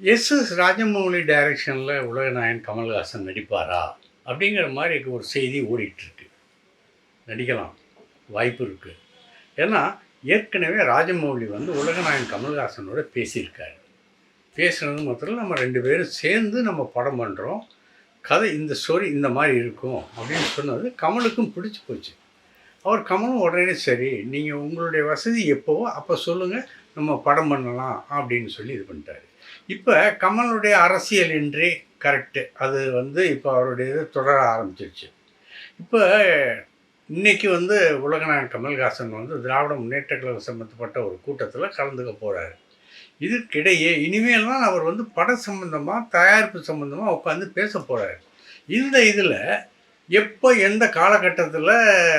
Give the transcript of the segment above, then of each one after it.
S S Rajamouli டைரக்ஷனில் உலகநாயன் கமல்ஹாசன் நடிப்பாரா அப்படிங்கிற மாதிரி ஒரு செய்தி ஓடிட்டுருக்கு. நடிக்கலாம் வாய்ப்பு இருக்குது ஏன்னா ஏற்கனவே ராஜமௌலி வந்து உலகநாயன் கமல்ஹாசனோட பேசியிருக்காரு. பேசுனது மாத்திரம் நம்ம ரெண்டு பேரும் சேர்ந்து நம்ம படம் பண்ணுறோம் கதை இந்த ஸ்டோரி இந்த மாதிரி இருக்கும் அப்படின்னு சொன்னது கமலுக்கும் பிடிச்சி போச்சு. அவர் கமலும் உடனே சரி நீங்கள் உங்களுடைய வசதி எப்போவோ அப்போ சொல்லுங்கள் நம்ம படம் பண்ணலாம் அப்படின்னு சொல்லி இது பண்ணிட்டாரு. இப்போ கமலுடைய அரசியல் இன்றி கரெக்டு அது வந்து இப்போ அவருடைய இது தொடர ஆரம்பிச்சிருச்சு. இப்போ இன்றைக்கி வந்து உலகநாயன் கமல்ஹாசன் வந்து திராவிட முன்னேற்ற கழகம் சம்மந்தப்பட்ட ஒரு கூட்டத்தில் கலந்துக்க போகிறாரு இதற்கிடையே இனிமேல் தான் அவர் வந்து பட சம்பந்தமாக தயாரிப்பு சம்மந்தமாக உட்காந்து பேச போகிறாரு இந்த இதில் எப்போ எந்த காலகட்டத்தில்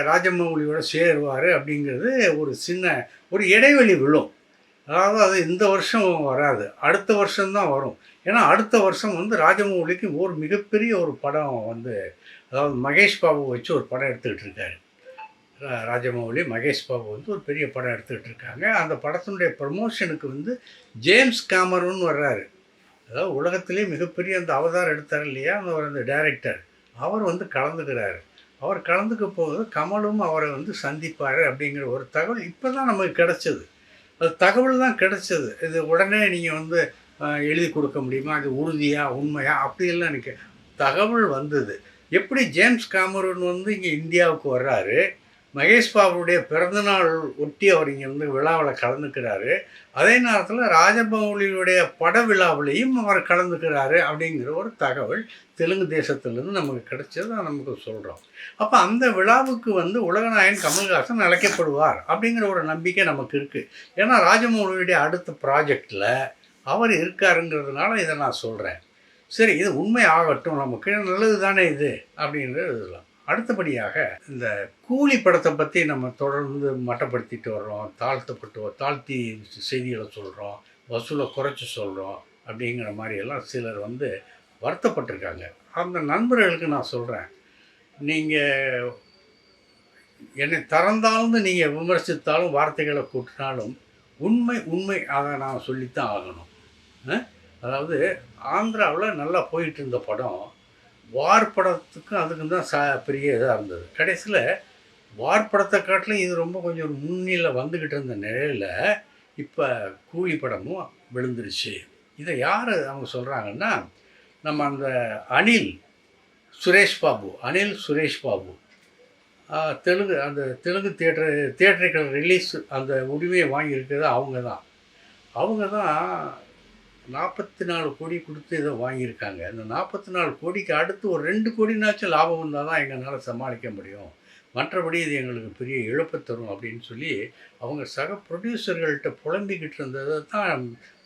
ராஜமௌலியோட சேருவார் அப்படிங்கிறது ஒரு சின்ன ஒரு இடைவெளி விழும். அதாவது அது இந்த வருஷம் வராது. அடுத்த வருஷம்தான் வரும். ஏன்னா அடுத்த வருஷம் வந்து ராஜமௌலிக்கு ஒரு மிகப்பெரிய ஒரு படம் வந்து அதாவது மகேஷ் பாபு வச்சு ஒரு படம் எடுத்துக்கிட்டு இருக்காரு. ராஜமௌலி மகேஷ் பாபு வந்து ஒரு பெரிய படம் எடுத்துக்கிட்டு இருக்காங்க. அந்த படத்தினுடைய ப்ரமோஷனுக்கு வந்து ஜேம்ஸ் கேமரூன் வர்றாரு. அதாவது உலகத்திலே மிகப்பெரிய அந்த அவதாரம் எடுத்தார் இல்லையா? அந்த அந்த டைரக்டர் அவர் வந்து கலந்துக்கிறாரு. அவர் கலந்துக்க போது கமலும் அவரை வந்து சந்திப்பார் அப்படிங்கிற ஒரு தகவல் இப்போ தான் நமக்கு கிடச்சிது. அது தகவல் தான் கிடைச்சது. இது உடனே நீங்கள் வந்து எழுதி கொடுக்க முடியுமா? அது உறுதியா உண்மையா? அப்படியெல்லாம் எனக்கு தகவல் வந்தது. எப்படி ஜேம்ஸ் காமரூன் வந்து இங்கே இந்தியாவுக்கு வர்றாரு? மகேஷ் பாபுடைய பிறந்தநாள் ஒட்டி அவர் இங்கே வந்து விழாவில் கலந்துக்கிறாரு. அதே நேரத்தில் ராஜமௌலியுடைய பட விழாவிலையும் அவர் கலந்துக்கிறாரு அப்படிங்கிற ஒரு தகவல் தெலுங்கு தேசத்துலேருந்து நமக்கு கிடைச்சதை நமக்கு சொல்கிறோம் அப்போ அந்த விழாவுக்கு வந்து உலகநாயகன் கமல்ஹாசன் அழைக்கப்படுவார் அப்படிங்கிற ஒரு நம்பிக்கை நமக்கு இருக்குது ஏன்னா ராஜமௌலியுடைய அடுத்த ப்ராஜெக்டில் அவர் இருக்காருங்கிறதுனால இதை நான் சொல்கிறேன் சரி இது உண்மை ஆகட்டும் நமக்கு. நல்லது தானே இது அப்படின்றது இதெல்லாம். அடுத்தபடியாக இந்த கூலி படத்தை பற்றி நம்ம தொடர்ந்து மட்டப்படுத்திட்டு வர்றோம். தாழ்த்தப்பட்டு தாழ்த்தி செய்திகளை சொல்கிறோம் வசூலை குறைச்சி சொல்கிறோம் அப்படிங்கிற மாதிரியெல்லாம் சிலர் வந்து வருத்தப்பட்டிருக்காங்க. அந்த நண்பர்களுக்கு நான் சொல்கிறேன் நீங்கள் என்னை திறந்தாலும் நீங்கள் விமர்சித்தாலும் வார்த்தைகளை கூட்டினாலும் உண்மை உண்மை அதை நான் சொல்லித்தான் ஆகணும். அதாவது ஆந்திராவில் நல்லா போயிட்டு இருந்த படம் வார் படத்துக்கும் அதுக்கும் தான் சா பெரிய இதாக இருந்தது. கடைசியில் வார் படத்தை காட்டிலும் இது ரொம்ப கொஞ்சம் முன்னில வந்துக்கிட்டு இருந்த நிலையில் இப்போ கூலி படமும் விழுந்துருச்சு. இதை யார் அவங்க சொல்கிறாங்கன்னா நம்ம அந்த அனில் சுரேஷ் பாபு அனில் சுரேஷ் பாபு. தெலுங்கு அந்த தெலுங்கு தியேட்டர் தியேட்டர்கள் ரிலீஸ் அந்த உரிமையை வாங்கியிருக்கிறது அவங்க தான். அவங்க தான் நாற்பத்தி நாலு கோடி கொடுத்து இதை வாங்கியிருக்காங்க. இந்த நாற்பத்தி நாலு கோடிக்கு அடுத்து ஒரு ரெண்டு கோடினாச்சும் லாபம் வந்தால் தான் எங்களால் சமாளிக்க முடியும். மற்றபடி இது எங்களுக்கு பெரிய இழப்பு தரும் அப்படின்னு சொல்லி அவங்க சக ப்ரொடியூசர்கள்ட்ட புலம்பிக்கிட்டு இருந்ததை தான்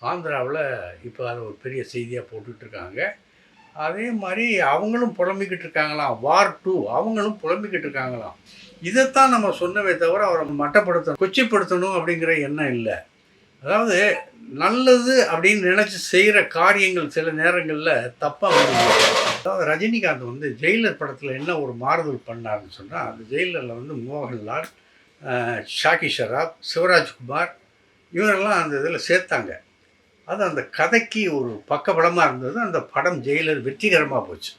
ஆந்திராவில் இப்போ அதை ஒரு பெரிய செய்தியாக போட்டுட்ருக்காங்க அதே மாதிரி அவங்களும் புலம்பிக்கிட்டு இருக்காங்களாம். வார் டூ அவங்களும் புலம்பிக்கிட்டு இருக்காங்களாம். இதைத்தான் நம்ம சொன்னவே தவிர அவரை மட்டப்படுத்தணும் கொச்சிப்படுத்தணும் அப்படிங்கிற எண்ணம் இல்லை. அதாவது நல்லது அப்படின்னு நினச்சி செய்கிற காரியங்கள் சில நேரங்களில் தப்பாக வந்து அதாவது ரஜினிகாந்த் வந்து ஜெயிலர் படத்தில் என்ன ஒரு மாறுதல் பண்ணாருன்னு சொன்னால் அந்த ஜெயிலரில் வந்து மோகன்லால் ஷாகி ஷாக்கி ஷராப் சிவராஜ்குமார் இவரெல்லாம் அந்த இதில் சேர்த்தாங்க. அது அந்த கதைக்கு ஒரு பக்கபலமாக இருந்தது. அந்த படம் ஜெயிலர் வெற்றிகரமாக போச்சு.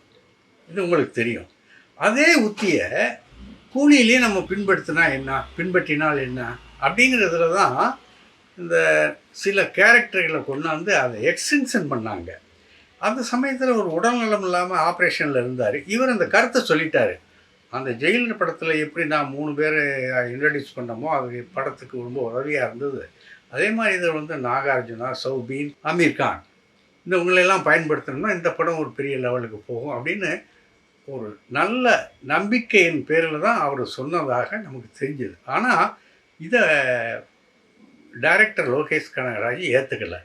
இது உங்களுக்கு தெரியும். அதே உத்தியை கூலியிலே நம்ம பின்படுத்தினா என்ன? பின்பற்றினால் என்ன? அப்படிங்கிறதுல தான் இந்த சில கேரக்டர்களை கொண்டாந்து அதை எக்ஸ்டென்ஷன் பண்ணாங்க. அந்த சமயத்தில் ஒரு உடல்நலம் இல்லாமல் ஆப்ரேஷனில் இருந்தார். இவர் அந்த கருத்தை சொல்லிட்டார். அந்த ஜெயிலர் படத்தில் எப்படி நான் மூணு பேர் இன்ட்ரடியூஸ் பண்ணமோ அது படத்துக்கு ரொம்ப உதவியாக இருந்தது. அதே மாதிரி இதில் வந்து நாகார்ஜுனா சௌபீன் அமீர் கான். இந்த உங்களெல்லாம் பயன்படுத்தணும்னா இந்த படம் ஒரு பெரிய லெவலுக்கு போகும் அப்படின்னு ஒரு நல்ல நம்பிக்கையின் பேரில் தான் அவர் சொன்னதாக நமக்கு தெரிஞ்சது. ஆனால் இதை டைரக்டர் லோகேஷ் கனகராஜ் ஏற்றுக்கலை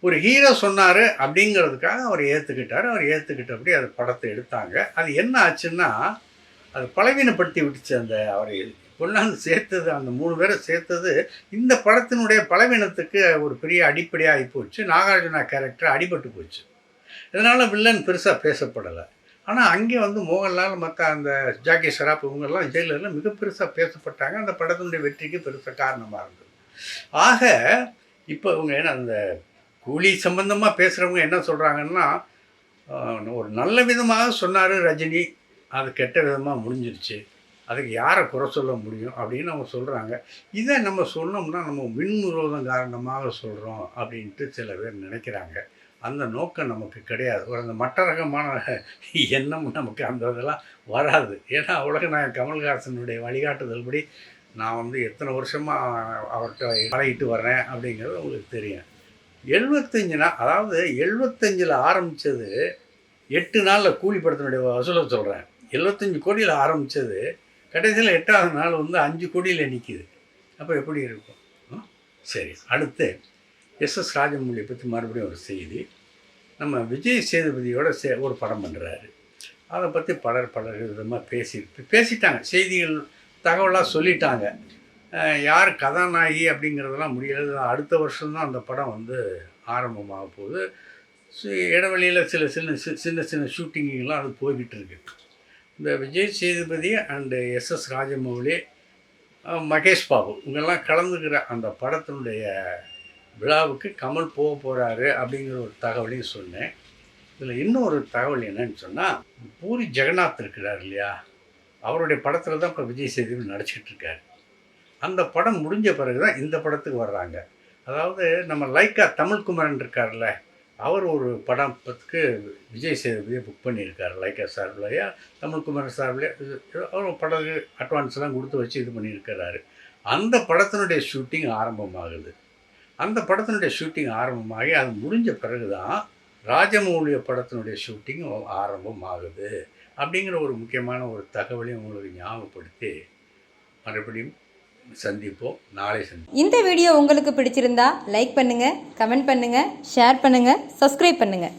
ஒரு ஹீரோ சொன்னார் அப்படிங்கிறதுக்காக அவர் ஏற்றுக்கிட்டார் அவர் ஏற்றுக்கிட்டபடி அது படத்தை எடுத்தாங்க. அது என்ன ஆச்சுன்னா அது பலவீனப்படுத்தி விட்டுச்சு அந்த அவரை. கொண்டாந்து சேர்த்தது அந்த மூணு பேரை சேர்த்தது இந்த படத்தினுடைய பலவீனத்துக்கு ஒரு பெரிய அடிப்படையாகி போச்சு. நாகார்ஜுனா கேரக்டர் அடிபட்டு போச்சு. இதனால் வில்லன் பெருசாக பேசப்படலை. ஆனால் அங்கே வந்து மோகன்லால் மற்ற அந்த ஜாக்கி ஷராப் இவங்கெல்லாம் ஜெயிலரில் மிக பெருசாக பேசப்பட்டாங்க. அந்த படத்தினுடைய வெற்றிக்கு பெருசாக காரணமாக இருந்தது. ஆக இப்போ இவங்க என்ன அந்த கூலி சம்பந்தமாக பேசுகிறவங்க என்ன சொல்கிறாங்கன்னா ஒரு நல்ல விதமாக சொன்னார் ரஜினி. அது கெட்ட விதமாக முடிஞ்சிருச்சு. அதுக்கு யாரை குறை சொல்ல முடியும் அப்படின்னு அவங்க சொல்கிறாங்க இதை நம்ம சொன்னோம்னா நம்ம விண்முரோதம் காரணமாக சொல்கிறோம் அப்படின்ட்டு சில பேர் நினைக்கிறாங்க. அந்த நோக்கம் நமக்கு கிடையாது. ஒரு அந்த மற்ற ரகமான எண்ணம் நமக்கு அந்த இதெல்லாம் வராது. ஏன்னா உலகநாயகன் கமல்ஹாசனுடைய வழிகாட்டுதல்படி நான் வந்து எத்தனை வருஷமாக அவர்கிட்ட பழகிட்டு வர்றேன் அப்படிங்கிறது உங்களுக்கு தெரியும். எழுபத்தஞ்சுனா அதாவது எழுபத்தஞ்சில் ஆரம்பித்தது எட்டு நாளில் கூலி படத்தினுடைய வசூலை சொல்கிறேன் எழுபத்தஞ்சு கோடியில் ஆரம்பித்தது கடைசியில் எட்டாவது நாள் வந்து அஞ்சு கோடியில் நிற்கிது அப்போ எப்படி இருக்கும்? ம்? சரி அடுத்து எஸ் எஸ் ராஜமௌழியை பற்றி மறுபடியும் ஒரு செய்தி. நம்ம விஜய் சேதுபதியோட சே ஒரு படம் பண்ணுறாரு அதை பற்றி பலர் பலர் விதமாக பேசி பேசிட்டாங்க. செய்திகள் தகவலாக சொல்லிட்டாங்க. யார் கதாநாயகி அப்படிங்கிறதெல்லாம் முடியலை. அடுத்த வருஷம்தான் அந்த படம் வந்து ஆரம்பமாக போகுது. இடைவெளியில் சில சின்ன சி- சின்ன சின்ன ஷூட்டிங்கெல்லாம் அது போய்கிட்டு இருக்கு இந்த விஜய் சேதுபதி அண்டு எஸ்எஸ் ராஜமௌலி மகேஷ் பாபு இவங்கெல்லாம் கலந்துக்கிற அந்த படத்தினுடைய விழாவுக்கு கமல் போக போகிறாரு அப்படிங்கிற ஒரு தகவலையும் சொன்னேன். இதில் இன்னொரு தகவல் என்னன்னு சொன்னால் பூரி ஜெகநாத் இருக்கிறார் இல்லையா? அவருடைய படத்தில் தான் இப்போ விஜய் சேதுபதி நடிச்சிக்கிட்டு இருக்காரு. அந்த படம் முடிஞ்ச பிறகு தான் இந்த படத்துக்கு வர்றாங்க. அதாவது நம்ம லைக்கா தமிழ்குமரன் இருக்கார்ல அவர் ஒரு படத்துக்கு விஜய் சேதுபதியை புக் பண்ணியிருக்காரு. லைக்கா சார்பிலையா தமிழ்குமரன் சார்பிலையா அவர் படகு அட்வான்ஸ்லாம் கொடுத்து வச்சு இது பண்ணியிருக்கிறாரு. அந்த படத்தினுடைய ஷூட்டிங் ஆரம்பமாகுது. அந்த படத்தினுடைய ஷூட்டிங் ஆரம்பமாகி அது முடிஞ்ச பிறகு தான் ராஜமௌலிய படத்தினுடைய ஷூட்டிங் ஆரம்பமாகுது. அப்படிங்கிற ஒரு முக்கியமான ஒரு தகவலையும் உங்களுக்கு ஞாபகப்படுத்தி மறுபடியும் சந்திப்போம். நாளை சந்திப்போம். இந்த வீடியோ உங்களுக்கு பிடிச்சிருந்தா லைக் பண்ணுங்கள் கமெண்ட் பண்ணுங்கள் ஷேர் பண்ணுங்கள் சப்ஸ்கிரைப் பண்ணுங்கள்